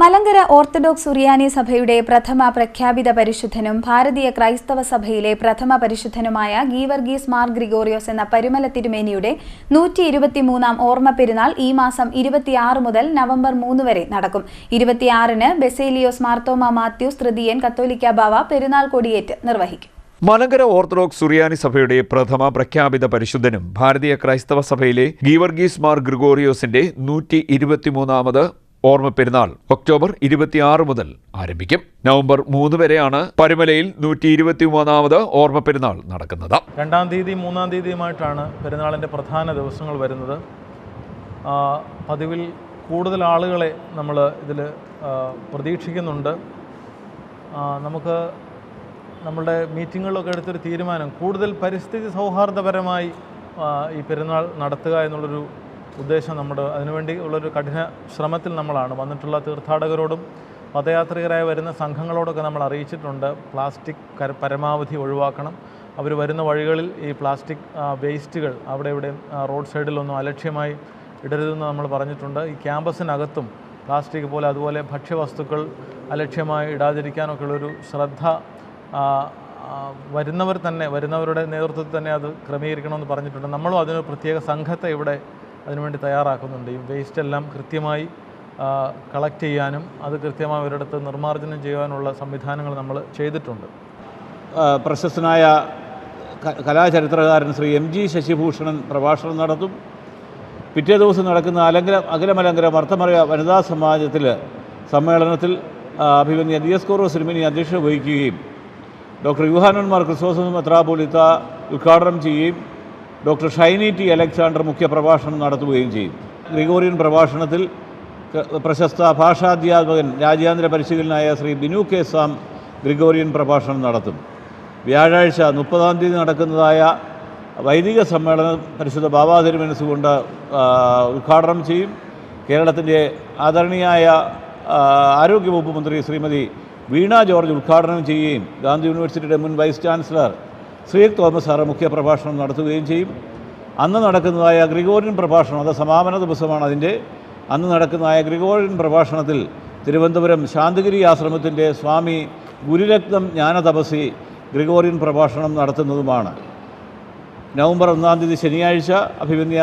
Malankara orthodox സുറിയാനി സഭയുടെ പ്രഥമ പ്രഖ്യാപിത പരിശുദ്ധനും ഭാരതീയ ക്രൈസ്തവ സഭയിലെ പ്രഥമ പരിശുദ്ധനുമായ ഗീവർഗീസ് മാർ ഗ്രിഗോറിയോസ് എന്ന പരിമല തിരുമേനിയുടെ നൂറ്റി ഇരുപത്തിമൂന്നാം ഓർമ്മ പെരുന്നാൾ ഈ മാസം ഇരുപത്തിയാറ് മുതൽ നവംബർ മൂന്ന് വരെ നടക്കും. ഇരുപത്തിയാറിന് ബെസേലിയോസ് മാർത്തോമ മാത്യൂസ് തൃതീയൻ കത്തോലിക്ക ബാവ പെരുന്നാൾ കൊടിയേറ്റ് നിർവഹിക്കും. മലങ്കര ഓർത്തഡോക്സ് സുറിയാനി സഭയുടെ പ്രഥമ പ്രഖ്യാപിത പരിശുദ്ധനും ഭാരതീയ ക്രൈസ്തവ സഭയിലെ ഗീവർഗീസ് മാർ ഗ്രിഗോറിയോസിന്റെ നൂറ്റി ഇരുപത്തിമൂന്നാമത് ഓർമ്മ പെരുന്നാൾ ഒക്ടോബർ ഇരുപത്തിയാറ് മുതൽ ആരംഭിക്കും. നവംബർ മൂന്ന് വരെയാണ് പരുമലയിൽ നൂറ്റി ഇരുപത്തി മൂന്നാമത് ഓർമ്മ പെരുന്നാൾ നടക്കുന്നത്. രണ്ടാം തീയതി മൂന്നാം തീയതിയുമായിട്ടാണ് പെരുന്നാളിന്റെ പ്രധാന ദിവസങ്ങൾ വരുന്നത്. പതിവിൽ കൂടുതൽ ആളുകളെ നമ്മൾ ഇതിൽ പ്രതീക്ഷിക്കുന്നുണ്ട്. നമുക്ക് നമ്മളുടെ മീറ്റിങ്ങുകളിലൊക്കെ എടുത്തൊരു തീരുമാനം കൂടുതൽ പരിസ്ഥിതി സൗഹാർദ്ദപരമായി ഈ പെരുന്നാൾ നടത്തുക എന്നുള്ളൊരു ഉദ്ദേശം നമ്മുടെ അതിനുവേണ്ടി ഉള്ളൊരു കഠിന ശ്രമത്തിൽ നമ്മളാണ്. വന്നിട്ടുള്ള തീർത്ഥാടകരോടും പദയാത്രികരായി വരുന്ന സംഘങ്ങളോടൊക്കെ നമ്മൾ അറിയിച്ചിട്ടുണ്ട്. പ്ലാസ്റ്റിക് പരമാവധി ഒഴിവാക്കണം. അവർ വരുന്ന വഴികളിൽ ഈ പ്ലാസ്റ്റിക് വേസ്റ്റുകൾ അവിടെ ഇവിടെ റോഡ് സൈഡിലൊന്നും അലക്ഷ്യമായി ഇടരുതെന്ന് നമ്മൾ പറഞ്ഞിട്ടുണ്ട്. ഈ ക്യാമ്പസിനകത്തും പ്ലാസ്റ്റിക് പോലെ അതുപോലെ ഭക്ഷ്യവസ്തുക്കൾ അലക്ഷ്യമായി ഇടാതിരിക്കാനൊക്കെയുള്ളൊരു ശ്രദ്ധ ആ, ആ, വരുന്നവർ തന്നെ വരുന്നവരുടെ നേതൃത്വത്തിൽ തന്നെ അത് ക്രമീകരിക്കണമെന്ന് പറഞ്ഞിട്ടുണ്ട്. നമ്മളും അതിനൊരു പ്രത്യേക സംഘത്തെ ഇവിടെ അതിനുവേണ്ടി തയ്യാറാക്കുന്നുണ്ട്. ഈ വേസ്റ്റ് എല്ലാം കൃത്യമായി കളക്ട് ചെയ്യാനും അത് കൃത്യമായി ഒരിടത്ത് നിർമ്മാർജനം ചെയ്യാനുള്ള സംവിധാനങ്ങൾ നമ്മൾ ചെയ്തിട്ടുണ്ട്. പ്രശസ്തനായ കലാചരിത്രകാരൻ ശ്രീ എം ജി ശശിഭൂഷണൻ പ്രഭാഷണം നടത്തും. പിറ്റേ ദിവസം നടക്കുന്ന അലങ്കര അഖിലമലങ്കര മർത്തമറിയ വനിതാ സമാജത്തിൽ സമ്മേളനത്തിൽ അഭിമന്യ ദിയസ്കോറോ സിനിമിനി അധ്യക്ഷത വഹിക്കുകയും ഡോക്ടർ യുഹാനന്മാർ ക്രിസ്തോസം മെത്രാപോലിത്ത ഉദ്ഘാടനം ചെയ്യുകയും ഡോക്ടർ ഷൈനി ടി അലക്സാണ്ടർ മുഖ്യപ്രഭാഷണം നടത്തുകയും ചെയ്യും. ഗ്രിഗോറിയൻ പ്രഭാഷണത്തിൽ പ്രശസ്ത ഭാഷാധ്യാപകൻ രാജ്യാന്തര പരിശീലനായ ശ്രീ ബിനു കെ സാം ഗ്രിഗോറിയൻ പ്രഭാഷണം നടത്തും. വ്യാഴാഴ്ച മുപ്പതാം തീയതി നടക്കുന്നതായ വൈദിക സമ്മേളനം പരിശുദ്ധ ബാബാ തിരുമനസ്സുകൊണ്ട് ആ, ഉദ്ഘാടനം ചെയ്യും. കേരളത്തിന്റെ ആദരണീയായ ആരോഗ്യ ആരോഗ്യവകുപ്പ് മന്ത്രി ശ്രീമതി വീണ ജോർജ് ഉദ്ഘാടനം ചെയ്യുകയും ഗാന്ധി യൂണിവേഴ്സിറ്റിയുടെ മുൻ vice chancellor Shri Thomas sir മുഖ്യ പ്രഭാഷണം നടത്തുകയും ചെയ്യും. അന്ന് നടക്കുന്നതായ ഗ്രിഗോറിയൻ പ്രഭാഷണം അത് സമാപന ദിവസമാണ് അതിന്റെ. അന്ന് നടക്കുന്നതായ ഗ്രിഗോറിയൻ പ്രഭാഷണത്തിൽ തിരുവനന്തപുരം ശാന്തഗിരി ആശ്രമത്തിന്റെ സ്വാമി ഗുരുരത്നം ജ്ഞാനതപസി ഗ്രിഗോറിയൻ പ്രഭാഷണം നടത്തുന്നതുമാണ്. നവംബർ ഒന്നാം തീയതി ശനിയാഴ്ച അഭിമന്യ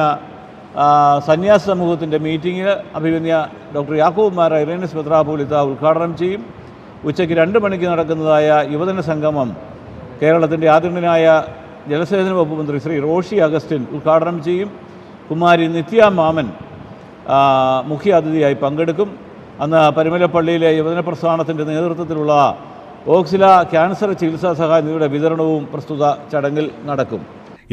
സന്യാസ സമൂഹത്തിന്റെ മീറ്റിംഗ് അഭിമന്യ ഡോക്ടർ യാക്കൂബ് മാർ ഇറേനസ് മെത്രാപോലിത്ത ഉദ്ഘാടനം ചെയ്യും. ഉച്ചയ്ക്ക് രണ്ട് മണിക്ക് നടക്കുന്നതായ യുവജന സംഗമം കേരളത്തിന്റെ ആദരണീയനായ ജലസേചന വകുപ്പ് മന്ത്രി ശ്രീ റോഷി അഗസ്റ്റിൻ ഉദ്ഘാടനം ചെയ്യും. കുമാരി നിത്യ മാമൻ മുഖ്യാതിഥിയായി പങ്കെടുക്കും. അന്ന് പരിമലപ്പള്ളിയിലെ യുവജന പ്രസ്ഥാനത്തിന്റെ നേതൃത്വത്തിലുള്ള ഓക്സില ക്യാൻസർ ചികിത്സാ സഹായനിധിയുടെ വിതരണവും പ്രസ്തുത ചടങ്ങിൽ നടക്കും.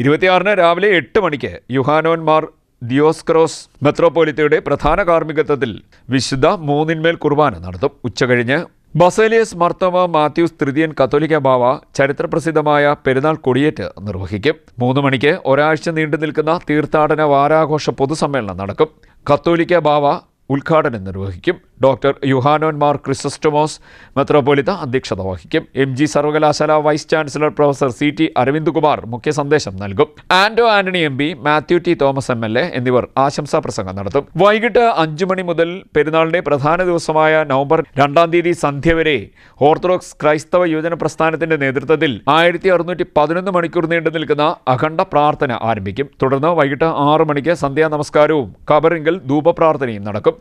ഇരുപത്തിയാറിന് രാവിലെ എട്ട് മണിക്ക് യുഹാനോന്മാർ ദിയോസ്ക്രോസ് മെത്രോപോലിത്തയുടെ പ്രധാന കാർമ്മികത്വത്തിൽ വിശുദ്ധ മൂന്നിന്മേൽ കുർബാന നടത്തും. ഉച്ചകഴിഞ്ഞ് ബസേലിയസ് മർത്തവ മാത്യൂസ് തൃതീയൻ കത്തോലിക്ക ബാവ ചരിത്രപ്രസിദ്ധമായ പെരുന്നാൾ കൊടിയേറ്റ് നിർവഹിക്കും. മൂന്ന് മണിക്ക് ഒരാഴ്ച നീണ്ടു നിൽക്കുന്ന തീർത്ഥാടന വാരാഘോഷ പൊതുസമ്മേളനം നടക്കും. കത്തോലിക്ക ബാവ ഉദ്ഘാടനം നിർവഹിക്കും. ഡോക്ടർ യുഹാനോൻ മാർ ക്രിസസ്റ്റമോസ് മെത്രോപൊലിത്ത അധ്യക്ഷത വഹിക്കും. എം ജി സർവകലാശാല vice chancellor professor C T Aravind Kumar മുഖ്യ സന്ദേശം നൽകും. Ando Antony M P Mathew T Thomas M L A എന്നിവർ ആശംസാ പ്രസംഗം നടത്തും. വൈകിട്ട് അഞ്ചു മണി മുതൽ പെരുന്നാളിന്റെ പ്രധാന ദിവസമായ നവംബർ രണ്ടാം തീയതി സന്ധ്യ വരെ ഓർത്തഡോക്സ് ക്രൈസ്തവ യുവജന പ്രസ്ഥാനത്തിന്റെ നേതൃത്വത്തിൽ ആയിരത്തി അറുന്നൂറ്റി പതിനൊന്ന് മണിക്കൂർ നീണ്ടു നിൽക്കുന്ന അഖണ്ഡ പ്രാർത്ഥന ആരംഭിക്കും. തുടർന്ന് വൈകിട്ട് ആറു മണിക്ക് സന്ധ്യാ നമസ്കാരവും കബറിങ്കൽ ധൂപപ്രാർത്ഥനയും നടക്കും.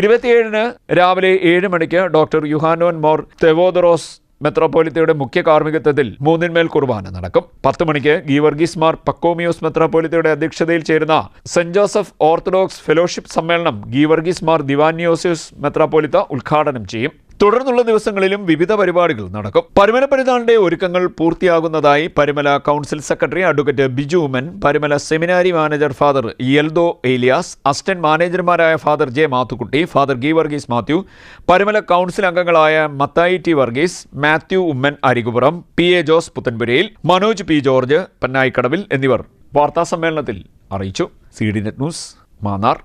ഇരുപത്തിയേഴിന് രാവിലെ ഏഴ് മണിക്ക് ഡോക്ടർ യുഹാനോൻ മോർ തെവോദറോസ് മെത്രോപോലിത്തയുടെ മുഖ്യ കാർമ്മികത്വത്തിൽ മൂന്നിന്മേൽ കുർബാന നടക്കും. പത്ത് മണിക്ക് ഗീവർഗീസ് മാർ പക്കോമിയോസ് മെത്രോപോലിത്തയുടെ അധ്യക്ഷതയിൽ ചേരുന്ന സെന്റ് ജോസഫ് ഓർത്തഡോക്സ് ഫെലോഷിപ്പ് സമ്മേളനം ഗീവർഗീസ് മാർ ദിവാന്യോസിയോസ് മെത്രോപോലിത്ത ഉദ്ഘാടനം ചെയ്യും. തുടർന്നുള്ള ദിവസങ്ങളിലും വിവിധ പരിപാടികൾ നടക്കും. പരുമല പരിതാളിന്റെ ഒരുക്കങ്ങൾ പൂർത്തിയാകുന്നതായി Parumala council secretary advocate Biju Oommen Parumala seminary manager father Eldho Elias assistant മാനേജർമാരായ father J Mathukutty father ഗി വർഗീസ് മാത്യു പരുമല കൗൺസിൽ അംഗങ്ങളായ Mathai T Varghese Mathew Oommen Arikupuram P A Jose Puthenpurayil Manoj P George Pannayikkadavil എന്നിവർ വാർത്താസമ്മേളനത്തിൽ അറിയിച്ചു. C D net news Mannar.